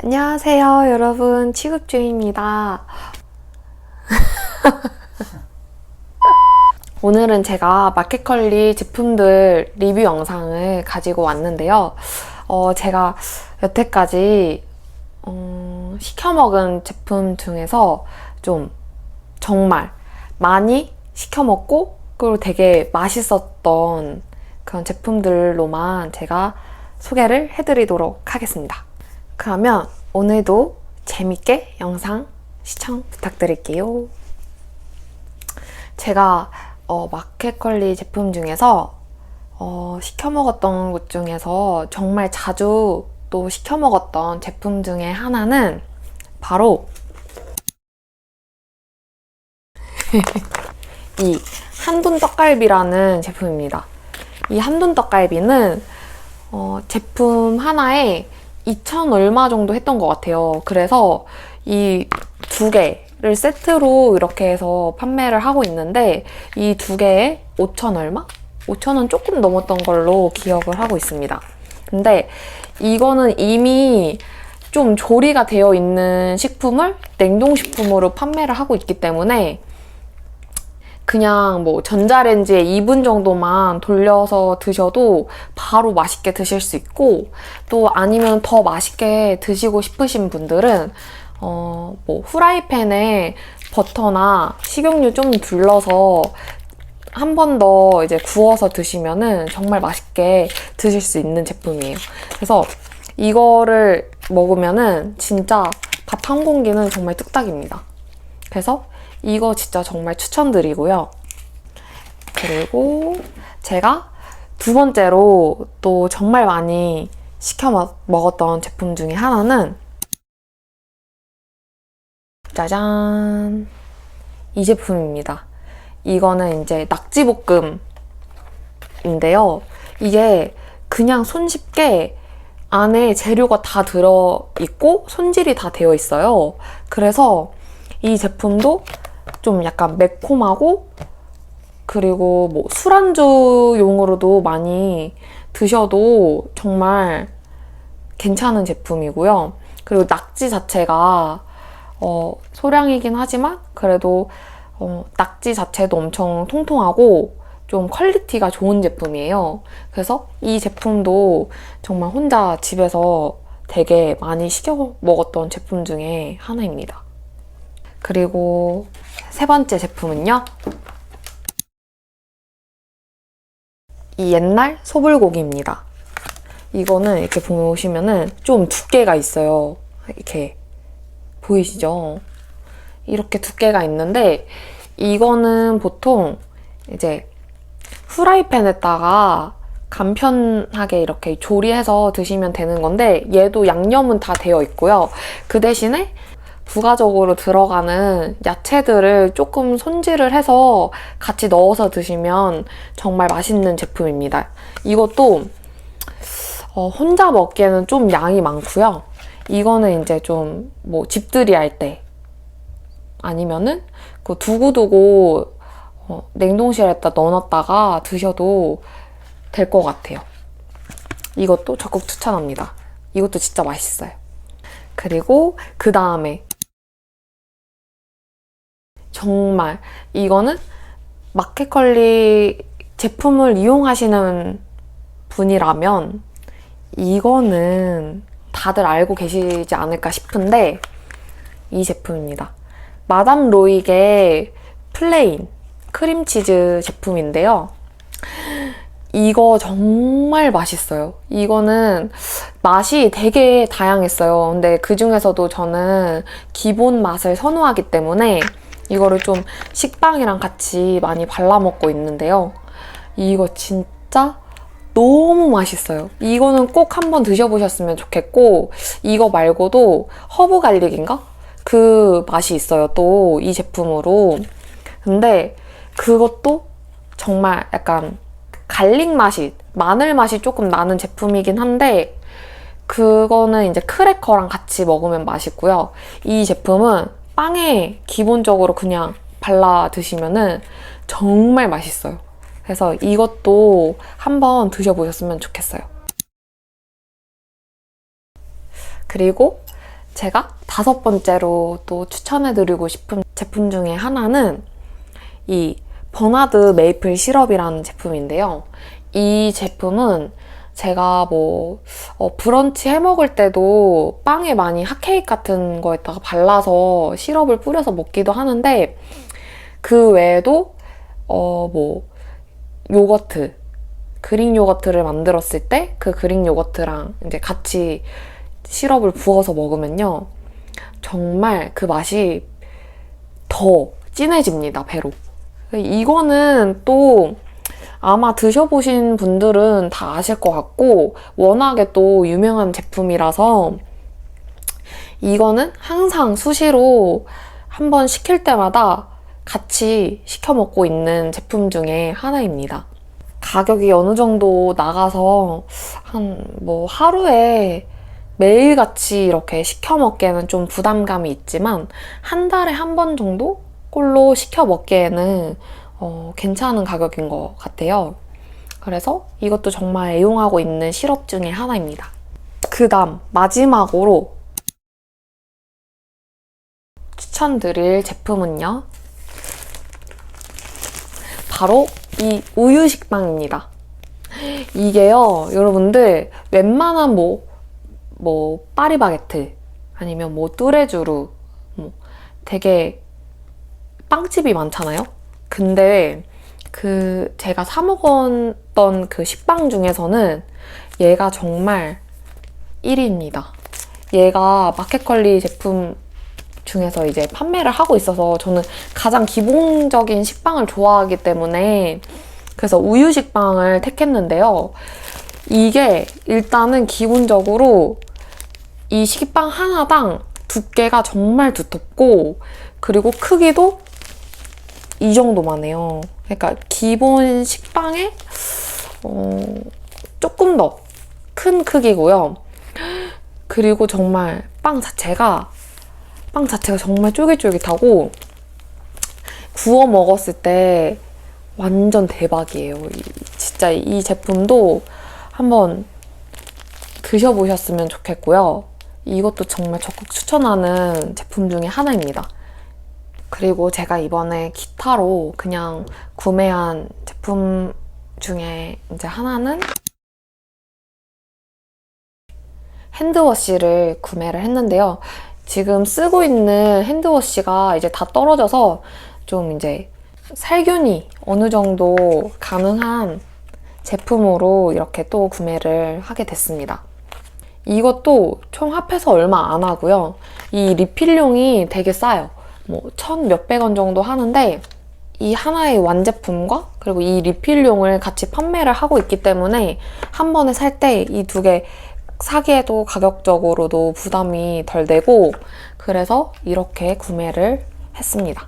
안녕하세요, 여러분. 취급주입니다. 오늘은 제가 마켓컬리 제품들 리뷰 영상을 가지고 왔는데요. 어, 제가 여태까지 어, 시켜 먹은 제품 중에서 좀 정말 많이 시켜 먹고 그리고 되게 맛있었던 그런 제품들로만 제가 소개를 해드리도록 하겠습니다. 그러면 오늘도 재밌게 영상 시청 부탁드릴게요. 제가 어, 마켓컬리 제품 중에서 어, 시켜 먹었던 것 중에서 정말 자주 또 시켜 먹었던 제품 중에 하나는 바로 이 한돈 떡갈비라는 제품입니다. 이 한돈 떡갈비는 어, 제품 하나에 2천 얼마 정도 했던 것 같아요. 그래서 이 두 개를 세트로 이렇게 해서 판매를 하고 있는데 이 두 개에 5천 얼마? 5천 원 조금 넘었던 걸로 기억을 하고 있습니다. 근데 이거는 이미 좀 조리가 되어 있는 식품을 냉동식품으로 판매를 하고 있기 때문에 그냥 뭐 전자레인지에 2분 정도만 돌려서 드셔도 바로 맛있게 드실 수 있고 또 아니면 더 맛있게 드시고 싶으신 분들은 어 뭐 후라이팬에 버터나 식용유 좀 둘러서 한 번 더 이제 구워서 드시면은 정말 맛있게 드실 수 있는 제품이에요. 그래서 이거를 먹으면은 진짜 밥 한 공기는 정말 뚝딱입니다. 그래서 이거 진짜 정말 추천드리고요. 그리고 제가 두 번째로 또 정말 많이 시켜 먹- 먹었던 제품 중에 하나는 짜잔! 이 제품입니다. 이거는 이제 낙지볶음인데요. 이게 그냥 손쉽게 안에 재료가 다 들어있고 손질이 다 되어 있어요. 그래서 이 제품도 좀 약간 매콤하고 그리고 뭐 술안주용으로도 많이 드셔도 정말 괜찮은 제품이고요. 그리고 낙지 자체가 어, 소량이긴 하지만 그래도 어, 낙지 자체도 엄청 통통하고 좀 퀄리티가 좋은 제품이에요. 그래서 이 제품도 정말 혼자 집에서 되게 많이 시켜 먹었던 제품 중에 하나입니다. 그리고 세 번째 제품은요. 이 옛날 소불고기입니다. 이거는 이렇게 보시면은 좀 두께가 있어요. 이렇게 보이시죠? 이렇게 두께가 있는데 이거는 보통 이제 후라이팬에다가 간편하게 이렇게 조리해서 드시면 되는 건데 얘도 양념은 다 되어 있고요. 그 대신에 부가적으로 들어가는 야채들을 조금 손질을 해서 같이 넣어서 드시면 정말 맛있는 제품입니다. 이것도 어, 혼자 먹기에는 좀 양이 많고요. 이거는 이제 좀 뭐 집들이 할 때 아니면은 그 두고두고 어, 냉동실에다 넣어놨다가 드셔도 될 것 같아요. 이것도 적극 추천합니다. 이것도 진짜 맛있어요. 그리고 그 다음에 정말 이거는 마켓컬리 제품을 이용하시는 분이라면 이거는 다들 알고 계시지 않을까 싶은데 이 제품입니다. 마담 로익의 플레인 크림치즈 제품인데요. 이거 정말 맛있어요. 이거는 맛이 되게 다양했어요. 근데 그 중에서도 저는 기본 맛을 선호하기 때문에 이거를 좀 식빵이랑 같이 많이 발라 먹고 있는데요. 이거 진짜 너무 맛있어요. 이거는 꼭 한번 드셔보셨으면 좋겠고, 이거 말고도 허브 갈릭인가? 그 맛이 있어요. 또 이 제품으로. 근데 그것도 정말 약간 갈릭 맛이, 마늘 맛이 조금 나는 제품이긴 한데, 그거는 이제 크래커랑 같이 먹으면 맛있고요. 이 제품은 빵에 기본적으로 그냥 발라 드시면은 정말 맛있어요. 그래서 이것도 한번 드셔보셨으면 좋겠어요. 그리고 제가 다섯 번째로 또 추천해드리고 싶은 제품 중에 하나는 이 버나드 메이플 시럽이라는 제품인데요. 이 제품은 제가 뭐 어, 브런치 해 먹을 때도 빵에 많이 핫케이크 같은 거에다가 발라서 시럽을 뿌려서 먹기도 하는데 그 외에도 어 뭐 요거트 그릭 요거트를 만들었을 때 그 그릭 요거트랑 이제 같이 시럽을 부어서 먹으면요. 정말 그 맛이 더 진해집니다 배로. 이거는 또 아마 드셔보신 분들은 다 아실 것 같고 워낙에 또 유명한 제품이라서 이거는 항상 수시로 한 번 시킬 때마다 같이 시켜 먹고 있는 제품 중에 하나입니다. 가격이 어느 정도 나가서 한 뭐 하루에 매일같이 이렇게 시켜 먹기에는 좀 부담감이 있지만 한 달에 한 번 정도 꼴로 시켜 먹기에는 어, 괜찮은 가격인 것 같아요. 그래서 이것도 정말 애용하고 있는 시럽 중에 하나입니다. 그 다음 마지막으로 추천드릴 제품은요. 바로 이 우유 식빵입니다. 이게요, 여러분들 웬만한 뭐, 뭐 파리바게트 아니면 뭐 뚜레쥬르 뭐 되게 빵집이 많잖아요. 근데 그 제가 사 먹었던 그 식빵 중에서는 얘가 정말 1위입니다. 얘가 마켓컬리 제품 중에서 이제 판매를 하고 있어서 저는 가장 기본적인 식빵을 좋아하기 때문에 그래서 우유 식빵을 택했는데요. 이게 일단은 기본적으로 이 식빵 하나당 두께가 정말 두텁고 그리고 크기도 이 정도만 해요. 그러니까 기본 식빵에 어, 조금 더 큰 크기고요. 그리고 정말 빵 자체가 빵 자체가 정말 쫄깃쫄깃하고 구워 먹었을 때 완전 대박이에요. 이- 진짜 이 제품도 한번 드셔보셨으면 좋겠고요. 이것도 정말 적극 추천하는 제품 중에 하나입니다. 그리고 제가 이번에 기타로 그냥 구매한 제품 중에 이제 하나는 핸드워시를 구매를 했는데요. 지금 쓰고 있는 핸드워시가 이제 다 떨어져서 좀 이제 살균이 어느 정도 가능한 제품으로 이렇게 또 구매를 하게 됐습니다. 이것도 총 합해서 얼마 안 하고요. 이 리필용이 되게 싸요. 뭐, 천 몇백 원 정도 하는데, 이 하나의 완제품과 그리고 이 리필용을 같이 판매를 하고 있기 때문에 한 번에 살 때 이 두 개 사기에도 가격적으로도 부담이 덜 되고 그래서 이렇게 구매를 했습니다.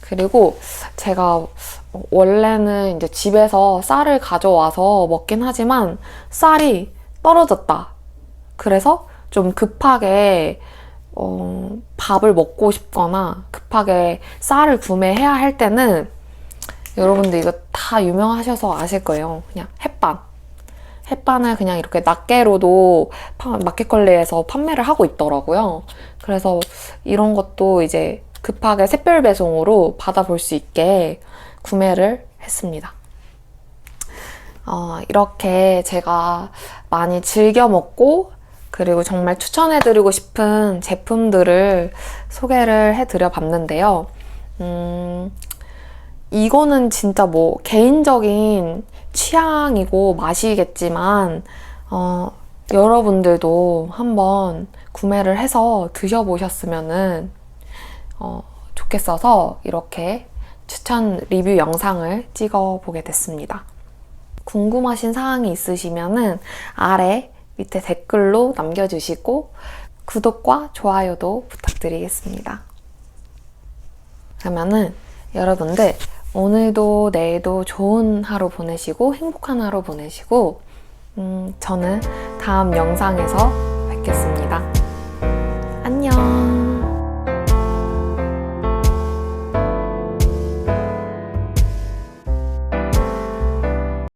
그리고 제가 원래는 이제 집에서 쌀을 가져와서 먹긴 하지만 쌀이 떨어졌다. 그래서 좀 급하게 어, 밥을 먹고 싶거나 급하게 쌀을 구매해야 할 때는 여러분들 이거 다 유명하셔서 아실 거예요. 그냥 햇반. 햇반을 그냥 이렇게 낱개로도 파- 마켓컬리에서 판매를 하고 있더라고요. 그래서 이런 것도 이제 급하게 샛별 배송으로 받아볼 수 있게 구매를 했습니다. 어, 이렇게 제가 많이 즐겨 먹고 그리고 정말 추천해드리고 싶은 제품들을 소개를 해드려 봤는데요. 음, 이거는 진짜 뭐 개인적인 취향이고 맛이겠지만, 어, 여러분들도 한번 구매를 해서 드셔보셨으면은, 어, 좋겠어서 이렇게 추천 리뷰 영상을 찍어 보게 됐습니다. 궁금하신 사항이 있으시면은 아래 밑에 댓글로 남겨주시고 구독과 좋아요도 부탁드리겠습니다. 그러면은 여러분들 오늘도 내일도 좋은 하루 보내시고 행복한 하루 보내시고 음, 저는 다음 영상에서 뵙겠습니다.